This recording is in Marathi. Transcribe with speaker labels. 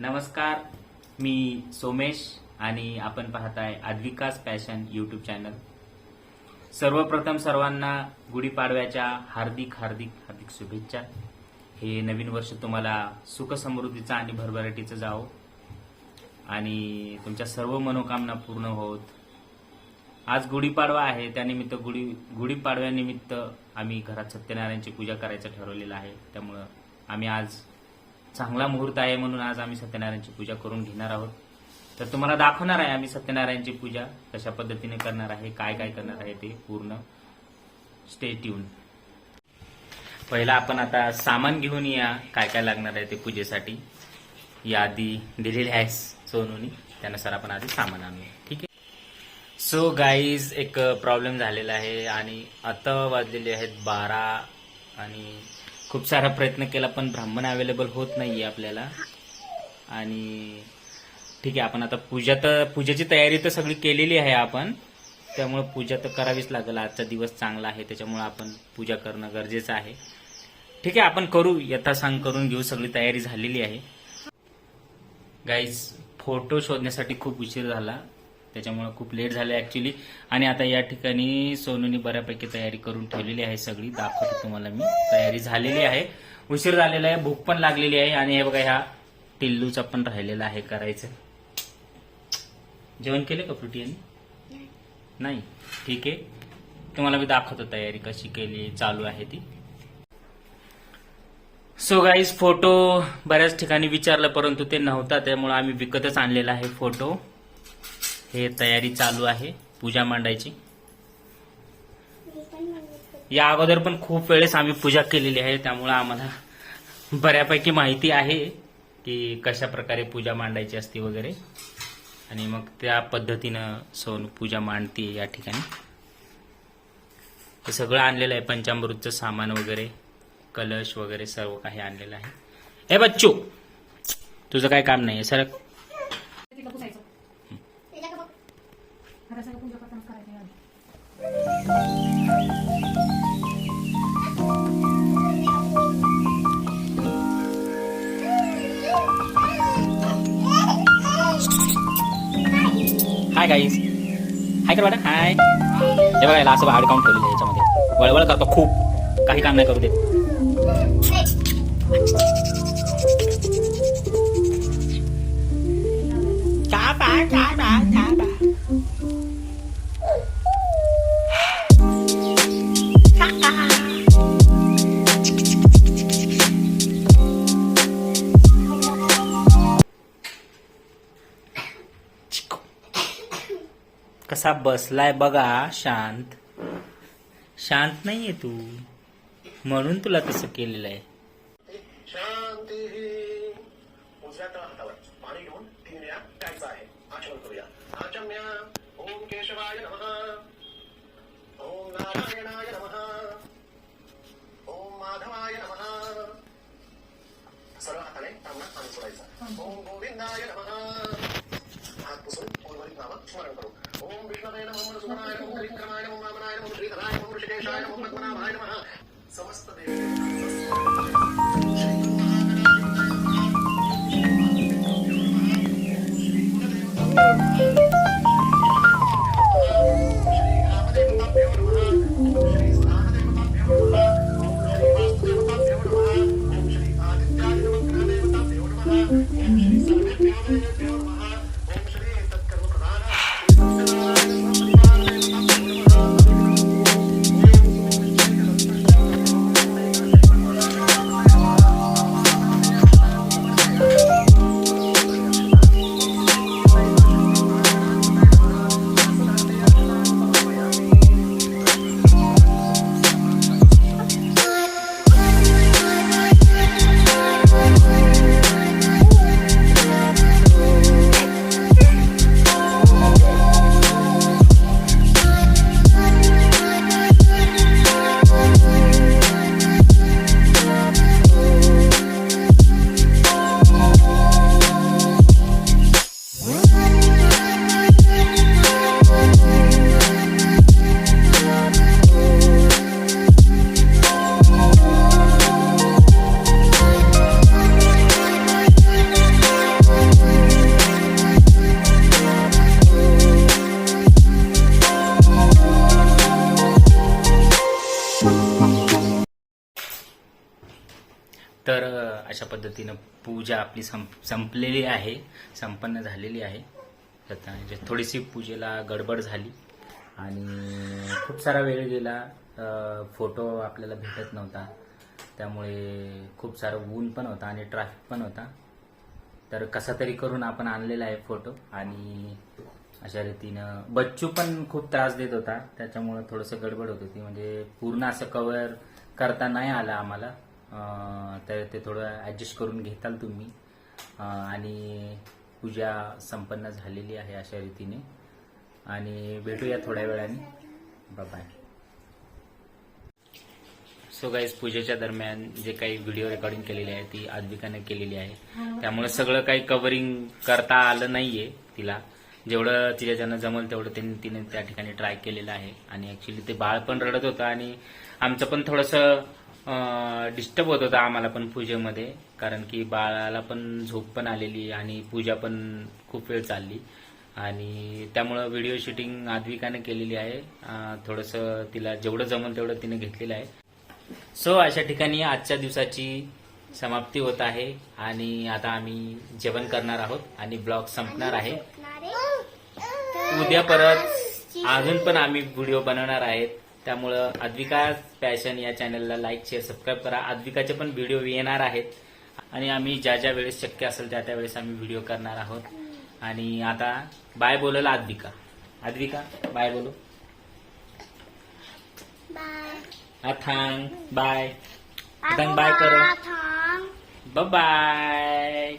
Speaker 1: नमस्कार मी सोमेश आणि आपण पाहताय आद्विकास पॅशन यूट्यूब चॅनल सर्वप्रथम सर्वांना गुढीपाडव्याच्या हार्दिक हार्दिक हार्दिक शुभेच्छा. हे नवीन वर्ष तुम्हाला सुख समृद्धीचं आणि भरभराटीचं जावो. आणि तुमच्या सर्व मनोकामना पूर्ण होत. आज गुढीपाडवा आहे त्यानिमित्त गुढी गुढीपाडव्यानिमित्त आम्ही घरात सत्यनारायणची पूजा करायचं ठरवलेलं आहे. त्यामुळं आम्ही आज चांगला मुहूर्त आहे म्हणून आज आम्ही सत्यनारायणची पूजा करून घेणार आहोत. तर तुम्हाला दाखवणार आहे आम्ही सत्यनारायणची पूजा कशा पद्धतीने करणार आहे काय काय करणार आहे ते पूर्ण. स्टे ट्यून पहिला आपण आता सामान घेऊन या काय काय लागणार आहे ते पूजेसाठी. यादी दिलेली आहे सोनूनी त्यानुसार आपण आधी सामान आणूया. ठीक आहे? सो गाईज एक प्रॉब्लेम झालेला आहे आणि आता वाजलेले आहेत बारा आणि खूप सारा प्रयत्न केला पण ब्राह्मण अवेलेबल होत नाहीये आपल्याला. आणि ठीक आहे आपण आता पूजा तर पूजेची तयारी तर सगळी केलेली आहे आपण. त्यामुळे पूजा तर करावीच लागेल. आजचा दिवस चांगला आहे त्याच्यामुळे आपण पूजा करणं गरजेचं आहे. ठीक आहे आपण करू यथासांग करून घेऊ सगळी तयारी झालेली आहे. गाईज फोटो शोधण्यासाठी खूप उशीर झाला. त्याच्यामुळे खूप लेट झालं ऍक्च्युली आणि आता या ठिकाणी सोनूनी बऱ्यापैकी तयारी करून ठेवलेली आहे सगळी. दाखवतो तुम्हाला मी. तयारी झालेली आहे. उशीर झालेला आहे. भूक पण लागलेली आहे. आणि हे बघा ह्या टिल्लूचा पण राहिलेला आहे करायचं. जेवण केलं का फ्रुटी यांनी? नाही. ठीक आहे. तुम्हाला मी दाखवतो तयारी कशी केली चालू आहे ती. सो गाईज फोटो बऱ्याच ठिकाणी विचारलं परंतु ते नव्हता. त्यामुळे आम्ही विकतच आणलेला आहे फोटो हे तयारी चालू आहे. पूजा मांडायची. या अगोदर पण खूप वेळेस आम्ही पूजा केलेली आहे. त्यामुळे आम्हाला बऱ्यापैकी माहिती आहे की कशा प्रकारे पूजा मांडायची असते वगैरे. आणि मग त्या पद्धतीनं सोन पूजा मांडते या ठिकाणी. हे सगळं आणलेलं आहे. पंचामृतचं सामान वगैरे कलश वगैरे सर्व काही आणलेलं आहे. हे बच्चू तुझं काय काम नाही सर
Speaker 2: तिला पुसायचं आता पूजा करताना करायचं
Speaker 1: हाय गाईज हाय कर मॅडम हाय हे बघा याला असं बाहेर काउंट ठेवलेलं आहे याच्यामध्ये. वळवळ करतो खूप. काही काम नाही करू देत. कसा बसलाय बघा शांत. शांत नाहीये तू. म्हणून तुला तसं केलेलं आहे.
Speaker 3: ओम केशवाय नमः. ओम नारायणाय नमः. ओम माधवाय नमः. सरळ हाताने तांबडा पाणी सोडायचं. ओम गोविंदाय नमः. हात पुसून उर्वरित नामं स्मरण करू. ഓം വിഷ്ണുദേവ നമഃ സുമനായ നമഃ പരിക്രമായ നമഃ വാമനായ നമഃ ശ്രീധരായ നമഃ ഋഷികേശായ നമഃ പത്മനാഭായ നമഃ. സമസ്ത Thank you.
Speaker 1: अशा पद्धतीनं पूजा आपली संप संपलेली आहे संपन्न झालेली आहे. म्हणजे थोडीशी पूजेला गडबड झाली आणि खूप सारा वेळ गेला. फोटो आपल्याला भेटत नव्हता. त्यामुळे खूप सारं ऊन पण होता आणि ट्रॅफिक पण होता. तर कसा तरी करून आपण आणलेला आहे फोटो आणि अशा रीतीनं बच्चू पण खूप त्रास देत होता. त्याच्यामुळे थोडंसं गडबड होत होती. म्हणजे पूर्ण असं कव्हर करता नाही आलं आम्हाला. तर ते थोडं ॲडजस्ट करून घेताल तुम्ही. आणि पूजा संपन्न झालेली आहे अशा रीतीने. आणि भेटूया थोड्या वेळाने. बाय सो गाईज पूजेच्या दरम्यान जे काही व्हिडिओ रेकॉर्डिंग केलेली आहे ती आदविकाने केलेली आहे. त्यामुळे सगळं काही कव्हरिंग करता आलं नाहीये तिला. जेवढं तिच्याच्यानं जमल तेवढं त्यांनी तिने त्या ठिकाणी ट्राय केलेलं आहे. आणि ऍक्च्युली ते बाळ पण रडत होतं आणि आमचं पण थोडंसं डिस्टर्ब होत होतं आम्हाला पण पूजेमध्ये कारण की बाळाला पण झोप पण आलेली आणि पूजा पण खूप वेळ चालली. आणि त्यामुळं व्हिडिओ शूटिंग आद्विकाने केलेली आहे. थोडंसं तिला जेवढं जमल तेवढं तिने घेतलेलं आहे. सो अशा ठिकाणी आजच्या दिवसाची समाप्ती होत आहे आणि आता आम्ही जेवण करणार आहोत आणि ब्लॉग संपणार आहे. उद्या परत अजून पण आम्ही व्हिडिओ बनवणार आहेत. त्यामुळं अद्विका पॅशन या चॅनलला लाईक शेअर सबस्क्राईब करा. अद्विकाचे पण व्हिडिओ येणार आहेत. आणि आम्ही ज्या ज्या वेळेस शक्य असेल त्या त्या वेळेस आम्ही व्हिडिओ करणार आहोत. आणि आता बाय बोलल अद्विका अद्विका बाय बोलू. अथांग बाय. अथांग बाय करो. बाय